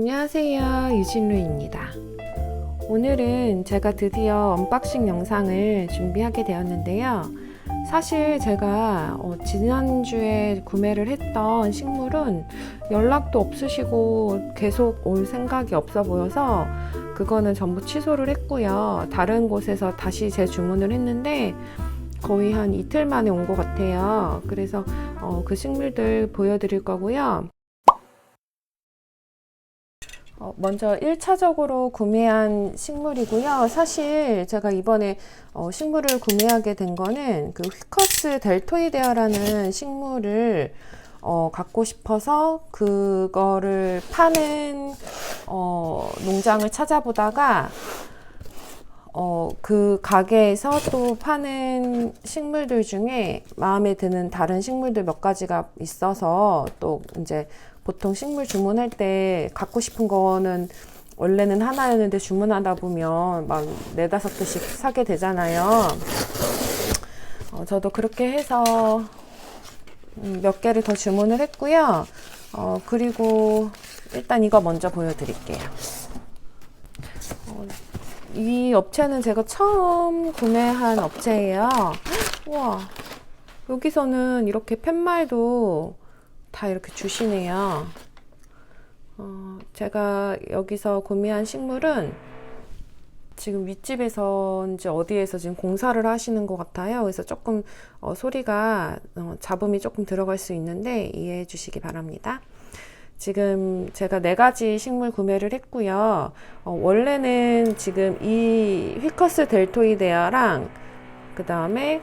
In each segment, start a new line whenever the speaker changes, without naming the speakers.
안녕하세요. 유진루입니다. 오늘은 제가 드디어 언박싱 영상을 준비하게 되었는데요. 사실 제가 어, 지난주에 구매를 했던 식물은 연락도 없으시고 계속 올 생각이 없어 보여서 그거는 전부 취소를 했고요. 다른 곳에서 다시 재주문을 했는데 거의 한 이틀 만에 온 것 같아요. 그래서 어, 그 식물들 보여드릴 거고요. 어, 먼저 1차적으로 구매한 식물이고요. 사실 제가 이번에 어, 식물을 구매하게 된 거는 그 휘커스 델토이데아라는 식물을 어, 갖고 싶어서 그거를 파는 어, 농장을 찾아보다가 어, 그 가게에서 또 파는 식물들 중에 마음에 드는 다른 식물들 몇 가지가 있어서 또 이제 보통 식물 주문할 때 갖고 싶은 거는 원래는 하나였는데 주문하다 보면 막 네다섯 개씩 사게 되잖아요. 어, 저도 그렇게 해서 음, 몇 개를 더 주문을 했고요. 어, 그리고 일단 이거 먼저 보여드릴게요. 어, 이 업체는 제가 처음 구매한 업체예요. 우와, 여기서는 이렇게 팻말도 다 이렇게 주시네요. 어, 제가 여기서 구매한 식물은 지금 윗집에서인지 어디에서 지금 공사를 하시는 것 같아요. 그래서 조금 어, 소리가 어, 잡음이 조금 들어갈 수 있는데 이해해 주시기 바랍니다. 지금 제가 네 가지 식물 구매를 했고요. 어, 원래는 지금 이 휘커스 델토이데아랑 그 다음에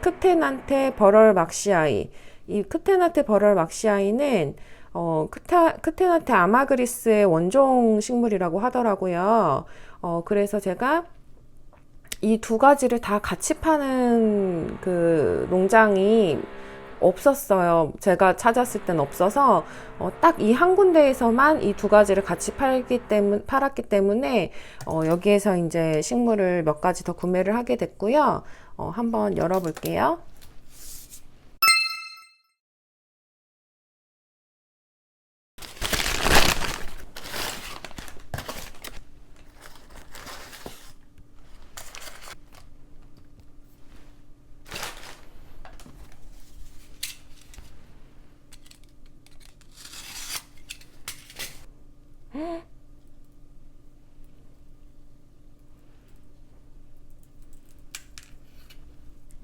크테난테 버럴 막시아이 이 크테나테 버럴 막시아이는 어, 크타, 크테나테 아마그리스의 원종 식물이라고 하더라고요. 어, 그래서 제가 이 두 가지를 다 같이 파는 그 농장이 없었어요. 제가 찾았을 땐 없어서 어, 딱 이 한 군데에서만 이 두 가지를 같이 팔기 때문 팔았기 때문에 어, 여기에서 이제 식물을 몇 가지 더 구매를 하게 됐고요. 어, 한번 열어볼게요.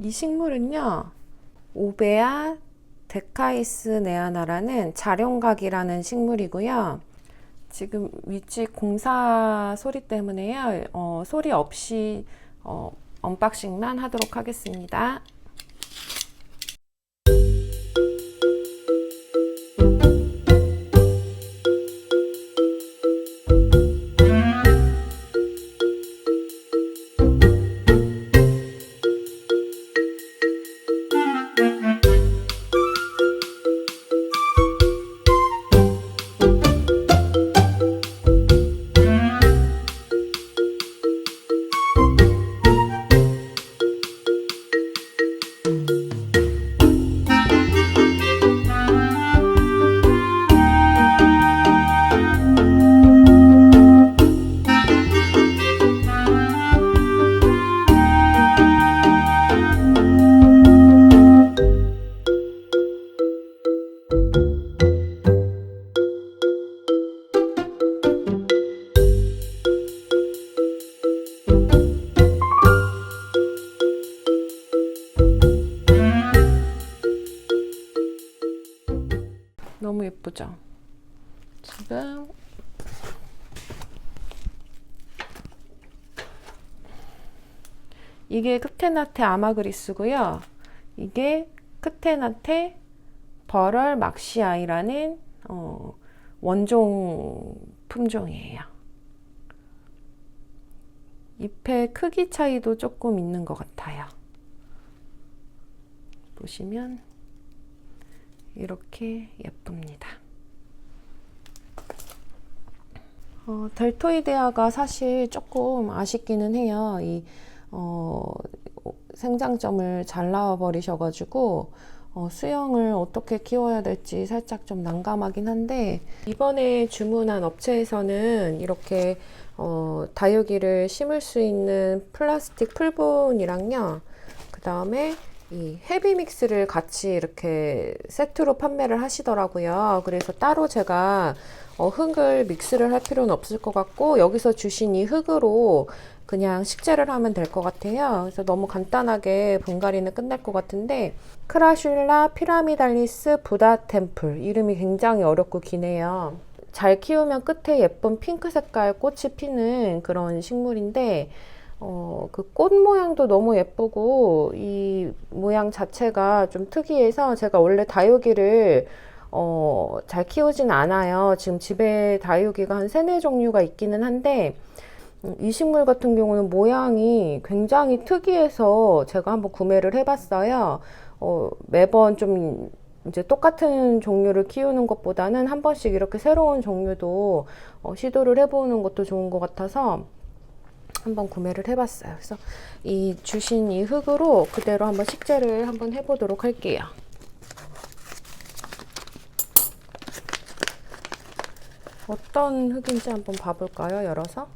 이 식물은요, 오베아 데카이스 네아나라는 자룡각이라는 식물이고요. 지금 윗집 공사 소리 때문에요. 어, 소리 없이 어, 언박싱만 하도록 하겠습니다. 크테나테 아마그리스고요. 이게 크테나테 버럴 막시아이라는 어, 원종 품종이에요. 잎의 크기 차이도 조금 있는 것 같아요. 보시면 이렇게 예쁩니다. 어, 델토이데아가 사실 조금 아쉽기는 해요. 이 어, 생장점을 잘라 버리셔가지고 어, 수영을 어떻게 키워야 될지 살짝 좀 난감하긴 한데 이번에 주문한 업체에서는 이렇게 어, 다육이를 심을 수 있는 플라스틱 풀분이랑요. 그 다음에 이 헤비 믹스를 같이 이렇게 세트로 판매를 하시더라고요. 그래서 따로 제가 어, 흙을 믹스를 할 필요는 없을 것 같고 여기서 주신 이 흙으로 그냥 식재를 하면 될 것 같아요. 그래서 너무 간단하게 분갈이는 끝날 것 같은데 크라슐라 피라미달리스 부다 템플 이름이 굉장히 어렵고 기네요. 잘 키우면 끝에 예쁜 핑크 색깔 꽃이 피는 그런 식물인데 어, 그 꽃 모양도 너무 예쁘고 이 모양 자체가 좀 특이해서 제가 원래 다육이를 어, 잘 키우진 않아요. 지금 집에 다육이가 한 세네 종류가 있기는 한데 음, 이 식물 같은 경우는 모양이 굉장히 특이해서 제가 한번 구매를 해봤어요. 어, 매번 좀 이제 똑같은 종류를 키우는 것보다는 한 번씩 이렇게 새로운 종류도 어, 시도를 해보는 것도 좋은 것 같아서 한번 구매를 해봤어요. 그래서 이 주신 이 흙으로 그대로 한번 식재를 한번 해보도록 할게요. 어떤 흙인지 한번 봐볼까요? 열어서.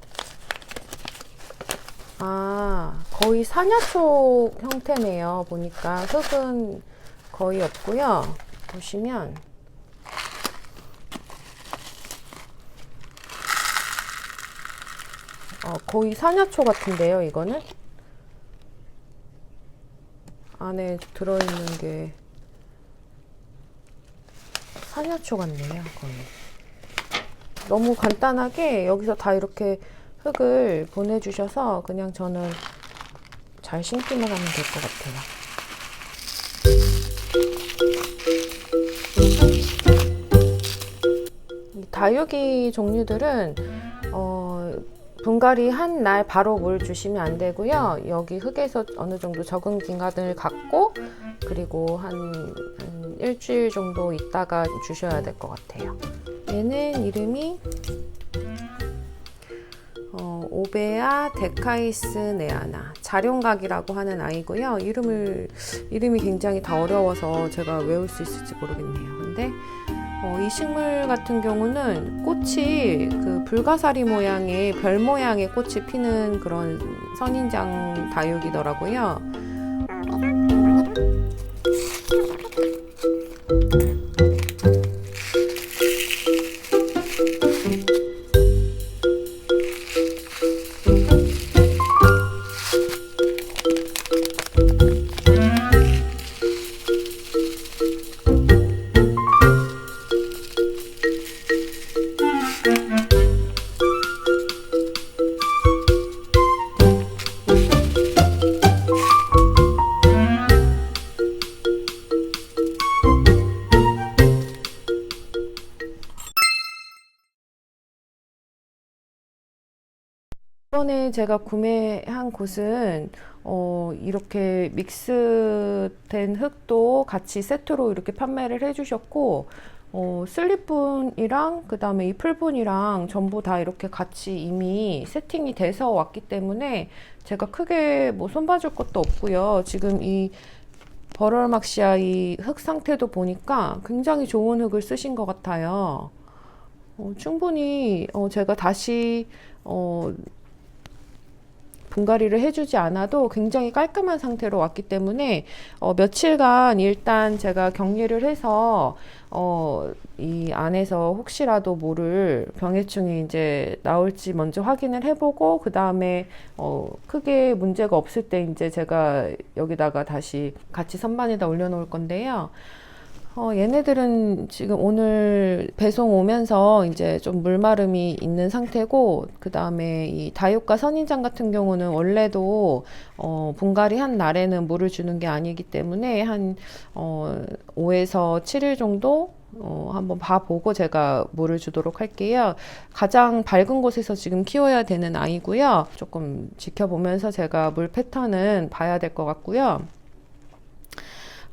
아, 거의 산야초 형태네요. 보니까 흙은 거의 없고요. 보시면 어, 거의 산야초 같은데요, 이거는? 안에 들어있는 게 산야초 같네요, 거의. 너무 간단하게 여기서 다 이렇게 흙을 보내주셔서 그냥 저는 잘 심기만 하면 될 것 같아요. 이 다육이 종류들은 어, 분갈이 한 날 바로 물 주시면 안 되고요. 여기 흙에서 어느 정도 적응 기간을 갖고 그리고 한, 한 일주일 정도 있다가 주셔야 될 것 같아요. 얘는 이름이 어, 오베아 데카이스 네아나 자룡각이라고 하는 아이고요. 이름을 이름이 굉장히 다 어려워서 제가 외울 수 있을지 모르겠네요. 근데 어, 이 식물 같은 경우는 꽃이 그 불가사리 모양의 별 모양의 꽃이 피는 그런 선인장 다육이더라고요. 제가 구매한 곳은 어, 이렇게 믹스된 흙도 같이 세트로 이렇게 판매를 해주셨고 어, 슬립분이랑 그 다음에 이 풀분이랑 전부 다 이렇게 같이 이미 세팅이 돼서 왔기 때문에 제가 크게 뭐 손봐줄 것도 없고요. 지금 이 버럴막시아 이 흙 상태도 보니까 굉장히 좋은 흙을 쓰신 것 같아요. 어, 충분히 어, 제가 다시 어, 분갈이를 해주지 않아도 굉장히 깔끔한 상태로 왔기 때문에 어, 며칠간 일단 제가 격리를 해서 어, 이 안에서 혹시라도 모를 병해충이 이제 나올지 먼저 확인을 해보고 그 다음에 어, 크게 문제가 없을 때 이제 제가 여기다가 다시 같이 선반에다 올려놓을 건데요. 어, 얘네들은 지금 오늘 배송 오면서 이제 좀 물마름이 있는 상태고, 그 다음에 이 다육과 선인장 같은 경우는 원래도 어, 분갈이 한 날에는 물을 주는 게 아니기 때문에 한 어, 5에서 7일 정도 어, 한번 봐보고 제가 물을 주도록 할게요. 가장 밝은 곳에서 지금 키워야 되는 아이고요. 조금 지켜보면서 제가 물 패턴은 봐야 될 것 같고요.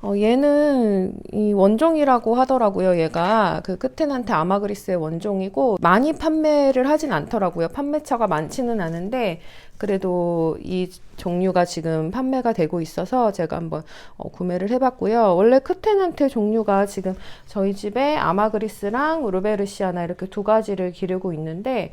어, 얘는 이 원종이라고 하더라고요. 얘가 그 크테난테 아마그리스의 원종이고 많이 판매를 하진 않더라고요. 판매처가 많지는 않은데 그래도 이 종류가 지금 판매가 되고 있어서 제가 한번 어, 구매를 해봤고요. 원래 크테난테 종류가 지금 저희 집에 아마그리스랑 루베르시아나 이렇게 두 가지를 기르고 있는데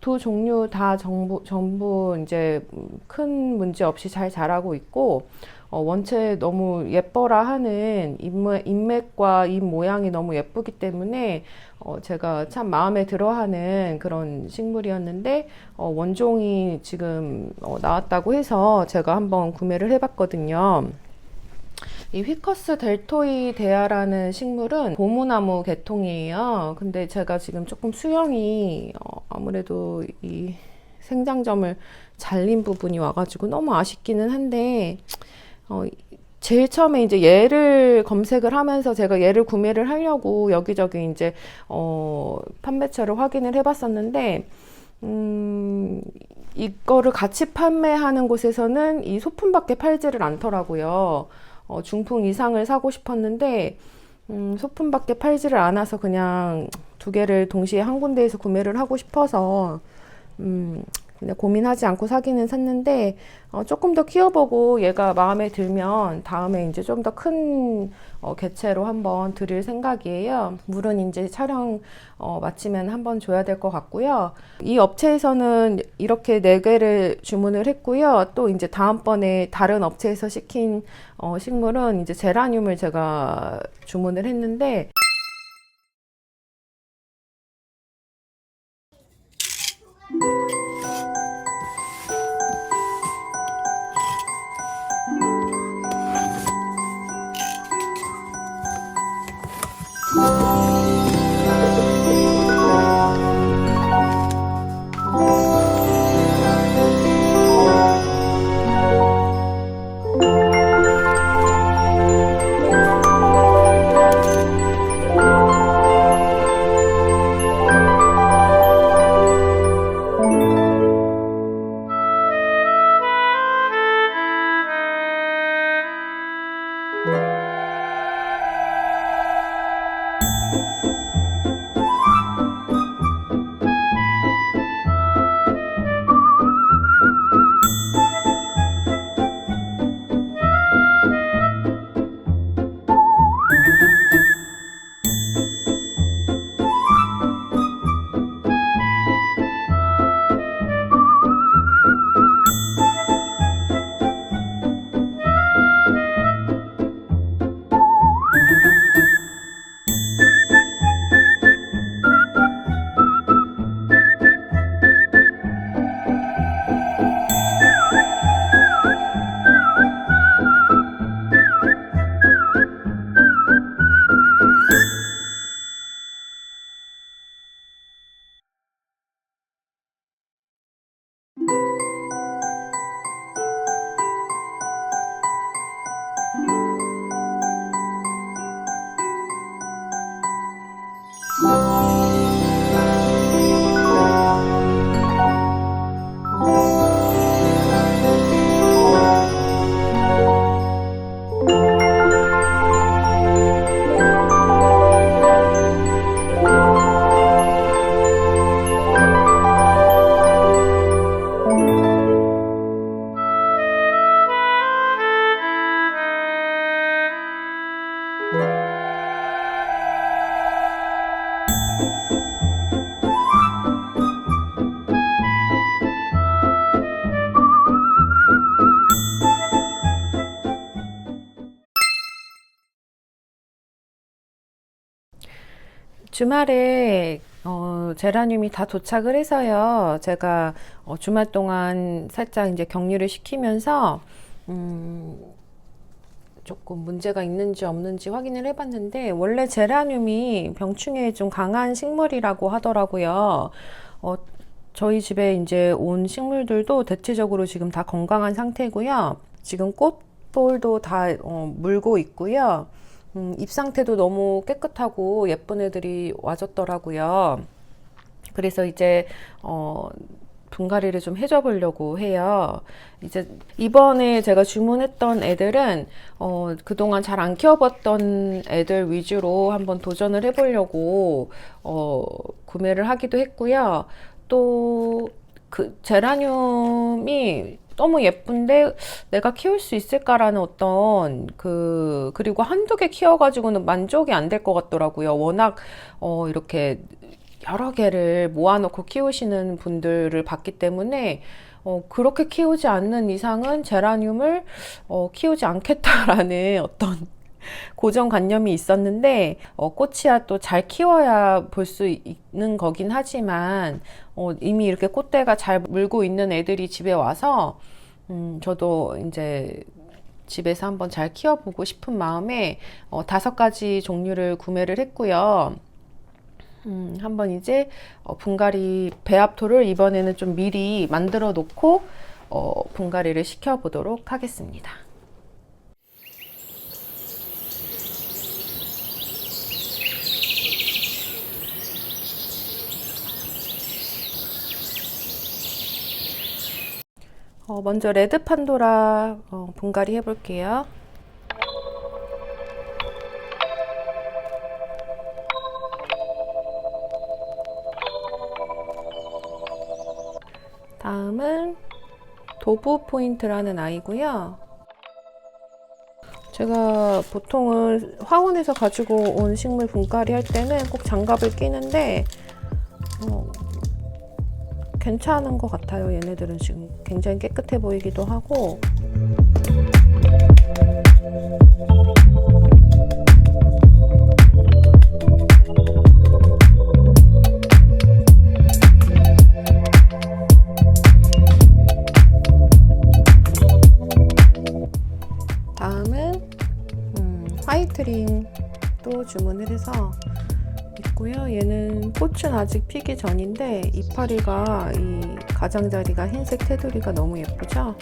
두 종류 다 전부, 전부 이제 큰 문제 없이 잘 자라고 있고 어, 원체 너무 예뻐라 하는 인맥, 인맥과 잎 모양이 너무 예쁘기 때문에 어, 제가 참 마음에 들어 하는 그런 식물이었는데 어, 원종이 지금 어, 나왔다고 해서 제가 한번 구매를 해봤거든요. 이 휘커스 델토이 데아라는 식물은 고무나무 계통이에요. 근데 제가 지금 조금 수영이 어, 아무래도 이 생장점을 잘린 부분이 와가지고 너무 아쉽기는 한데 어, 제일 처음에 이제 얘를 검색을 하면서 제가 얘를 구매를 하려고 여기저기 이제 어, 판매처를 확인을 해봤었는데 음, 이거를 같이 판매하는 곳에서는 이 소품밖에 팔지를 않더라고요. 어, 중풍 이상을 사고 싶었는데 음, 소품밖에 팔지를 않아서 그냥 두 개를 동시에 한 군데에서 구매를 하고 싶어서 음, 그냥 고민하지 않고 사기는 샀는데 어, 조금 더 키워보고 얘가 마음에 들면 다음에 이제 좀 더큰 어, 개체로 한번 드릴 생각이에요. 물은 이제 촬영 어, 마치면 한번 줘야 될 것 같고요. 이 업체에서는 이렇게 네 개를 주문을 했고요. 또 이제 다음번에 다른 업체에서 시킨 어, 식물은 이제 제라늄을 제가 주문을 했는데 주말에 어, 제라늄이 다 도착을 해서요. 제가 어, 주말 동안 살짝 이제 격리를 시키면서 음, 조금 문제가 있는지 없는지 확인을 해봤는데 원래 제라늄이 병충해에 좀 강한 식물이라고 하더라고요. 어, 저희 집에 이제 온 식물들도 대체적으로 지금 다 건강한 상태고요. 지금 꽃볼도 다 어, 물고 있고요. 음, 잎 상태도 너무 깨끗하고 예쁜 애들이 와줬더라고요. 그래서 이제 어, 분갈이를 좀 해줘 보려고 해요. 이제 이번에 제가 주문했던 애들은 어, 그동안 잘 안 키워봤던 애들 위주로 한번 도전을 해보려고 어, 구매를 하기도 했고요. 또 그 제라늄이 너무 예쁜데 내가 키울 수 있을까라는 어떤 그 그리고 한두 개 키워가지고는 만족이 안 될 것 같더라고요. 워낙 어 이렇게 여러 개를 모아놓고 키우시는 분들을 봤기 때문에 어 그렇게 키우지 않는 이상은 제라늄을 어 키우지 않겠다라는 어떤 고정관념이 있었는데 어, 꽃이야 또 잘 키워야 볼 수 있는 거긴 하지만 어, 이미 이렇게 꽃대가 잘 물고 있는 애들이 집에 와서 음, 저도 이제 집에서 한번 잘 키워보고 싶은 마음에 어, 다섯 가지 종류를 구매를 했고요. 음, 한번 이제 어, 분갈이 배합토를 이번에는 좀 미리 만들어 놓고 어, 분갈이를 시켜보도록 하겠습니다. 어, 먼저 레드 판도라 어, 분갈이 해볼게요. 다음은 도브 포인트라는 아이고요. 제가 보통은 화원에서 가지고 온 식물 분갈이 할 때는 꼭 장갑을 끼는데 어, 괜찮은 것 같아요. 얘네들은 지금 굉장히 깨끗해 보이기도 하고. 꽃은 아직 피기 전인데 이파리가 이 가장자리가 흰색 테두리가 너무 예쁘죠?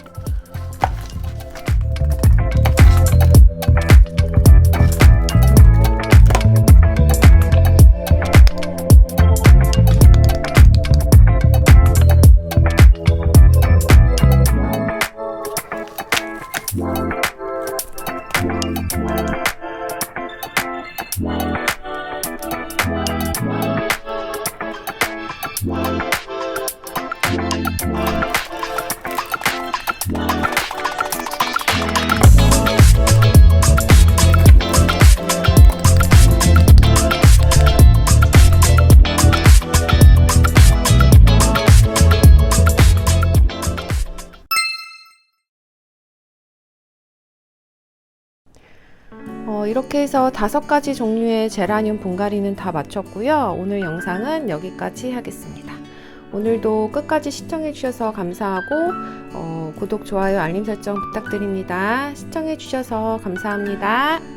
이렇게 해서 다섯 가지 종류의 제라늄 분갈이는 다 마쳤고요. 오늘 영상은 여기까지 하겠습니다. 오늘도 끝까지 시청해주셔서 감사하고 어, 구독, 좋아요, 알림 설정 부탁드립니다. 시청해주셔서 감사합니다.